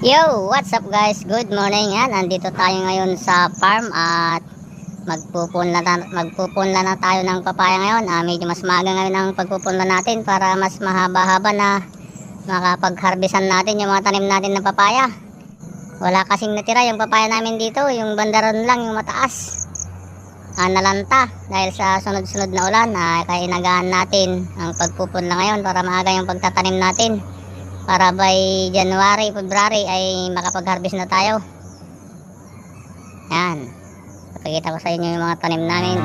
Yo, what's up guys? Good morning. Yan, andito tayo ngayon sa farm at magpupunla na, magpupunla na tayo ng papaya ngayon. Ah, medyo mas maaga ngayon ang pagpupunla natin para mas mahaba-haba na makapag-harvestan natin yung mga tanim natin ng papaya. Wala kasing natira yung papaya namin dito, yung bandaron lang, yung mataas. Ah, nalanta dahil sa sunod-sunod na ulan, ah, kaya inagaan natin ang pagpupunla ngayon para maaga yung pagtatanim natin para by January, February ay makapag-harvest na tayo. Yan. Papakita ko sa inyo yung mga tanim namin.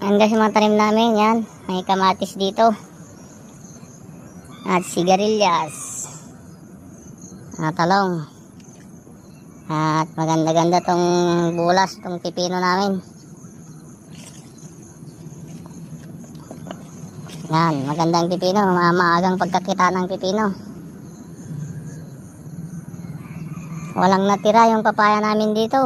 Yan guys yung mga tanim namin. Yan. May kamatis dito. At sigarilyas. At talong. At maganda-ganda tong bulas, tong pipino namin. Yan, magandang pipino, ma maagang pagkakita ng pipino. Walang natira yung papaya namin dito.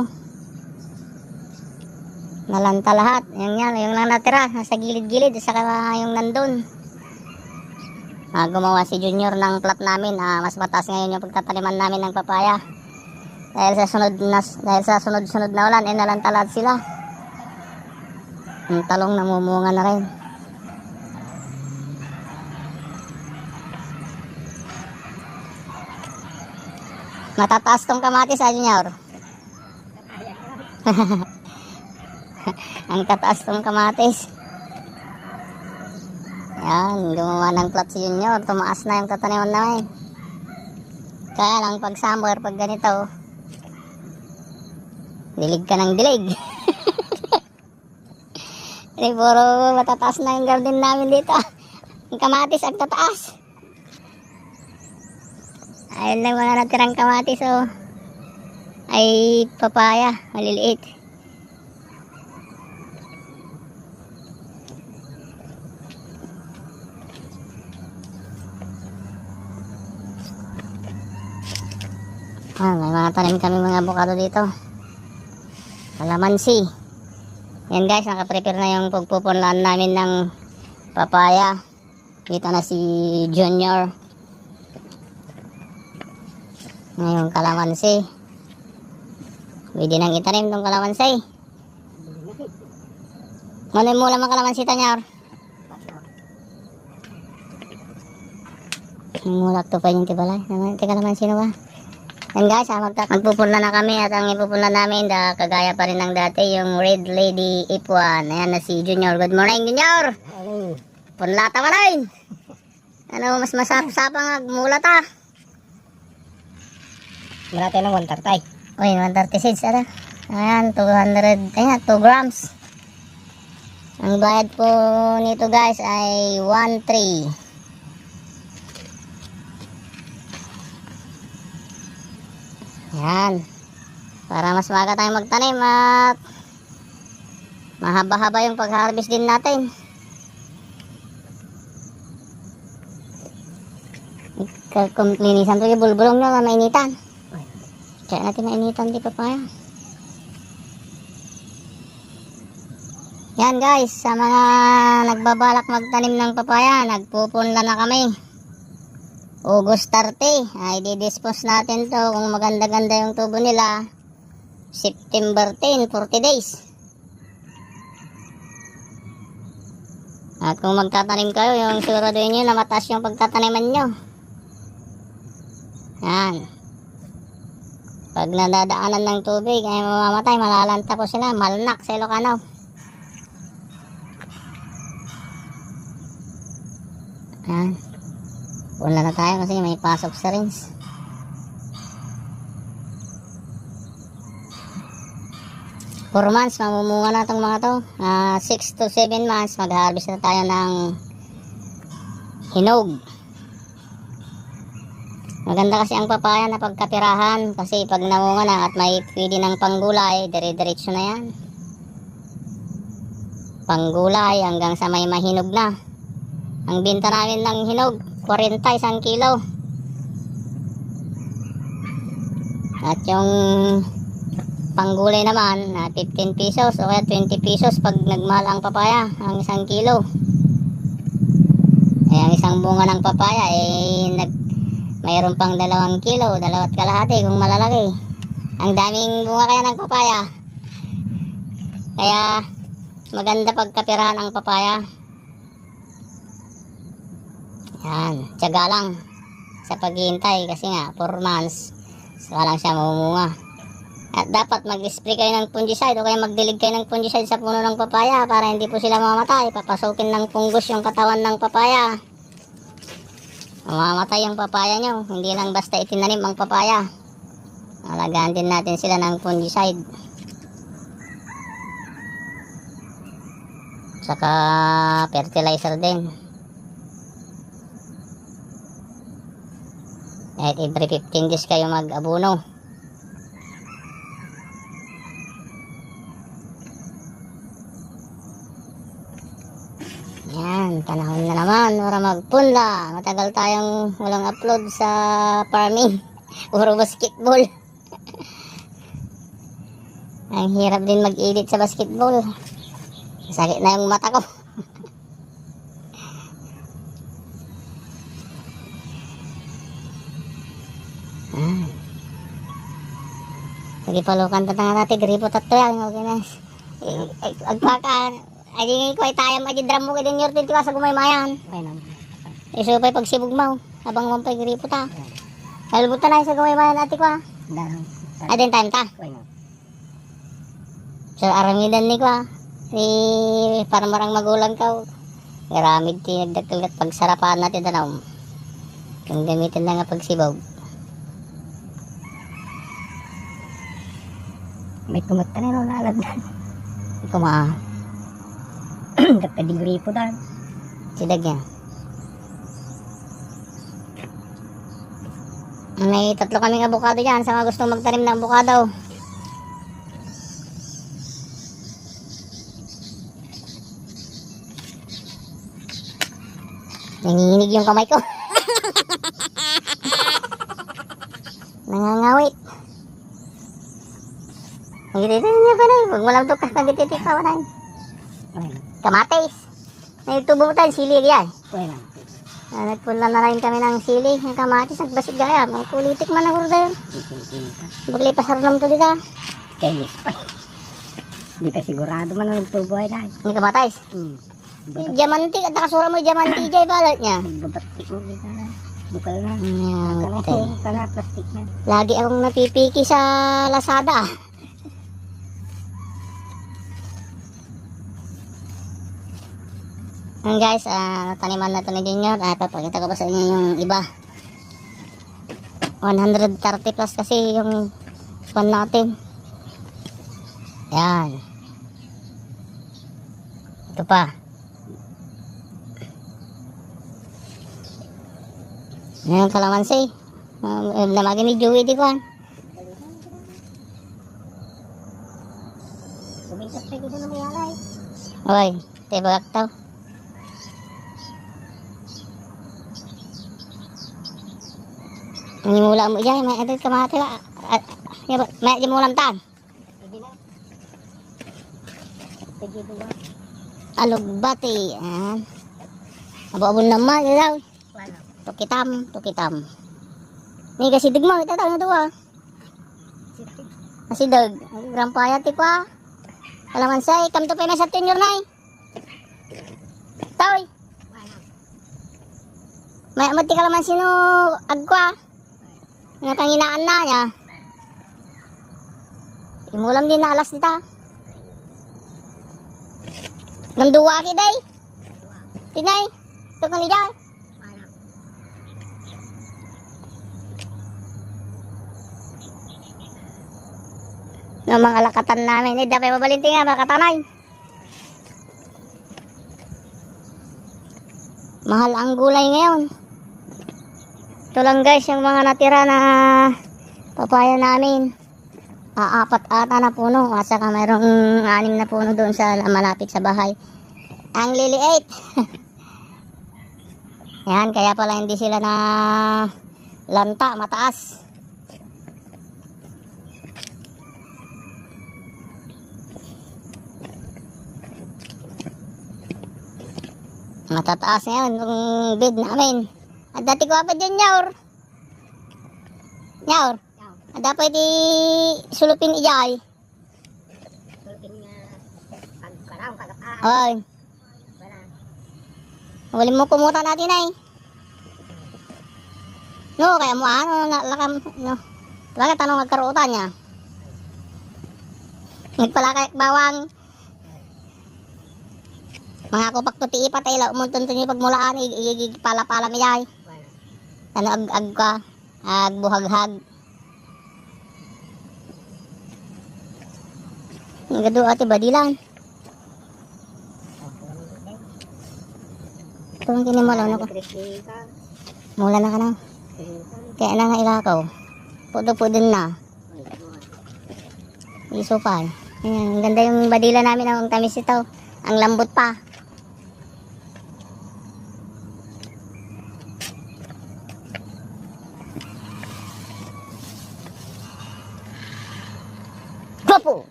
Nalanta lahat. Yan yan, yung lang natira, nasa gilid-gilid, saka yung nandun. Ah, gumawa si Junior ng plot namin, ah, mas mataas ngayon yung pagtataniman namin ng papaya. Dahil sa sunod na, dahil sa sunod-sunod na ulan, eh nalanta lahat sila. Yung talong namumunga na rin. Matataas tong kamatis, ah, Junior. Ang tataas tong kamatis. Yan, gumawa ng plot si Junior. Tumaas na yung tataniman namin. Kaya lang pag summer, pag ganito, dilig ka ng dilig. Hindi, puro matataas na yung garden namin dito. Ang kamatis ang tataas. Ayun lang mga natirang kamatis oh. Ay papaya, maliliit. Ah, may mga tanim kami mga avocado dito. Kalamansi. Yan guys, nakaprepare na yung pagpupunlaan namin ng papaya. Dito na si Junior. Ngayon kalamansi. Pwede nang itanim tong kalamansi. Ano yung mula mga kalamansi tanyar? Mulak to pa yung tibalay. Naman, tika naman sino ba? Yan guys, ah, magta- magpupunla na kami at ang ipupunla namin da, kagaya pa rin ng dati yung Red Lady Ipuan. Ayan na si Junior. Good morning, Junior! Punlata ka rin! Ano, mas masap-sapang mulat ah. Malate ng 130. Uy, 136 ano? Ayan, 200, ayan, 2 grams. Ang bayad po nito guys ay 1.3. Yan. Para mas maaga tayong magtanim at mahaba-haba yung pag-harvest din natin. Ikakumplinisan to yung bulbulong nyo na mainitan. Kaya natin mainitan di papaya. Yan guys, sa mga nagbabalak magtanim ng papaya, nagpupunla na kami. August 30, ay didispose natin to kung maganda-ganda yung tubo nila. September 10, 40 days. At kung magtatanim kayo, yung siguraduhin nyo na mataas yung pagtataniman nyo. Yan. Pag nadadaanan ng tubig ay mamamatay, malalanta po sila, malnak sa Ilocano. Yan. Wala na tayo kasi may pasok sa rings. Four months, mamumunga na itong mga to. 6 to 7 months, mag-harvest na tayo ng hinog. Maganda kasi ang papaya na pagkapirahan kasi pag namunga na at may pwede ng panggulay, dire-diretso na yan. Panggulay hanggang sa may mahinog na. Ang binta namin ng hinog, 40 isang kilo. At yung panggulay naman, na 15 pesos o kaya 20 pesos pag nagmahal ang papaya, ang isang kilo. Eh, ang isang bunga ng papaya eh nag mayroon pang dalawang kilo, dalawat kalahati kung malalaki. Ang daming bunga kaya ng papaya. Kaya maganda pagkapirahan ang papaya. Yan, tiyaga lang sa paghihintay kasi nga 4 months saka lang siya mamumunga. At dapat mag-spray kayo ng fungicide o kaya magdilig kayo ng fungicide sa puno ng papaya para hindi po sila mamamatay. Papasukin ng fungus yung katawan ng papaya. Mamamatay yung papaya nyo. Hindi lang basta itinanim ang papaya. Alagaan din natin sila ng fungicide. Saka fertilizer din. Kahit every 15 days kayo mag-abuno. Yan, panahon na naman para magpunla. Matagal tayong walang upload sa farming. Puro basketball. Ang hirap din mag-edit sa basketball. Sakit na yung mata ko. ah. Sige, palukan ta nga natin. Gripo tatlo yan. Okay na. Eh, eh, Agpaka. Ay, di ko ay tayam ay drum mo kaya nyor tinti sa gumaymayan. Okay lang. Iso pa pag sibug mo. Habang mo pa gripo ta. Halbut na sa gumaymayan ati ko ha. Dahil. Adin time ta. Okay lang. So aramidan ni ko ha. Si para marang magulang ka. Garamid ti nagdagdagat pagsarapan natin tanaw. Kung gamitin na nga pagsibog. May kumot ka na rin lalad na. Kuma Kapedigri po dahil. sidag niya. May tatlo kaming abukado dyan sa mga gustong magtanim ng abukado. Nanginginig yung kamay ko. Nangangawit. Nagititin niya pa na. Huwag mo lang ito nagititin ka na. Kamatis. May tubo mo tayo, sili yan. Okay lang. Ah, nagpunla na rin kami ng sili, ng kamatis, nagbasig gaya. May kulitik man ang. Ikin-ikin ka. Bagli pasarlam to dito. Kaya pa. Di ka sigurado man ang tubuhay dahil. May kamatis. Hmm. Yung Diamanti, at nakasura mo yung diamanti dyan, balot niya. Magbabatik mo di ka na. Bukal na. Kala tay. kala plastic na. Lagi akong napipiki sa Lazada. Ayan guys, ah, taniman na ito ni Junior. Ah, papakita ko pa sa inyo yung iba. 130 plus kasi yung span natin. Yan. Ito pa. Yan yung kalamansi. Uh, namagin ni Joey di alay. Oy, tayo bagak tao. Ang mula mo dyan, may edit ka mga tayo. May di mo lang tan. Alugbati. Ayan. Abo-abo naman. Ilaw. Wala. Tukitam, tukitam. Ni kasi digmo, ito tayo na duwa. Kasi dag, grampaya ti kwa. Kalaman say, kam to pa na sa tenyor na eh. Taoy, Wala. may amati kalaman sino agkwa. Nga kanginaan na niya. Imulam din na alas dita. Nanduwa ki day. Tinay, ito kanida. Wala. Ng mga lakatan namin, eh, dapat mabalinti nga, mga katanay. Mahal ang gulay ngayon. Ito lang guys, yung mga natira na papaya namin. Aapat ata na puno. At saka mayroong anim na puno doon sa malapit sa bahay. Ang liliit. Yan, kaya pala hindi sila na lanta, mataas. Mata Matataas ngayon yung bid namin. At dati ko pa dyan, Nyaur. Nyaur. At dapat i sulupin ijay. Sulpin nga. Pagparaw, pagpaan. Oy. Wala. Mo kumuta natin ay. No, kaya mo ano, lakam, no. Talaga tanong nagkarutan niya. Nagpalakay bawang. Mga kupak to ti ipatay umuntun ni pagmulaan igigipala-pala mi ay. Wala. Ano ag ag ka, ag buhaghag. Ang gado ate badilan. Ito ang kinimalaw na ko. Mula na ka na. Kaya na nga ilakaw. Pudo-pudo na. Isupal. Ayan, ang ganda yung badila namin ang tamis ito. Ang lambot pa.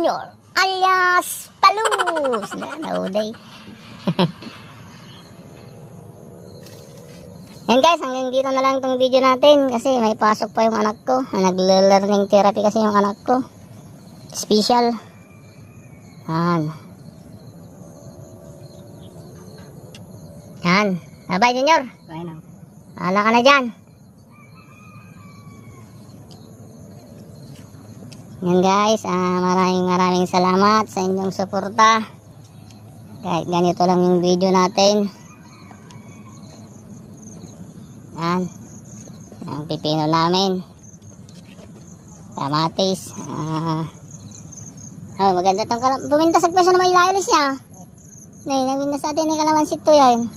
Junior, alias Palus. Na, nauday. Yan guys, hanggang dito na lang tong video natin kasi may pasok pa yung anak ko. Nagle-learning therapy kasi yung anak ko. Special. Yan. Yan. Bye-bye, Junior. Wala na. Ala ka na dyan. Yan guys, ah, maraming maraming salamat sa inyong suporta. Kahit ganito lang yung video natin. Yan. Ang pipino namin. Kamatis. Ah. Oh, maganda tong kalam. Puminta sa presyo na may layalis niya. Nay, namin sa atin ni kalamansit to yan.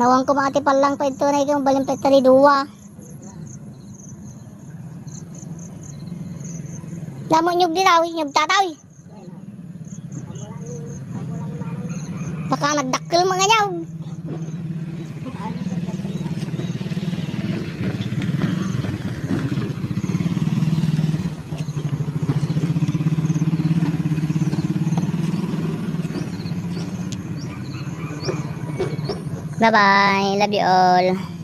Nawang ko mga lang pa ito na ikong Là một nhục đi đâu, nhục trả tôi. cứ mọi người nhau Bye-bye. Love you all.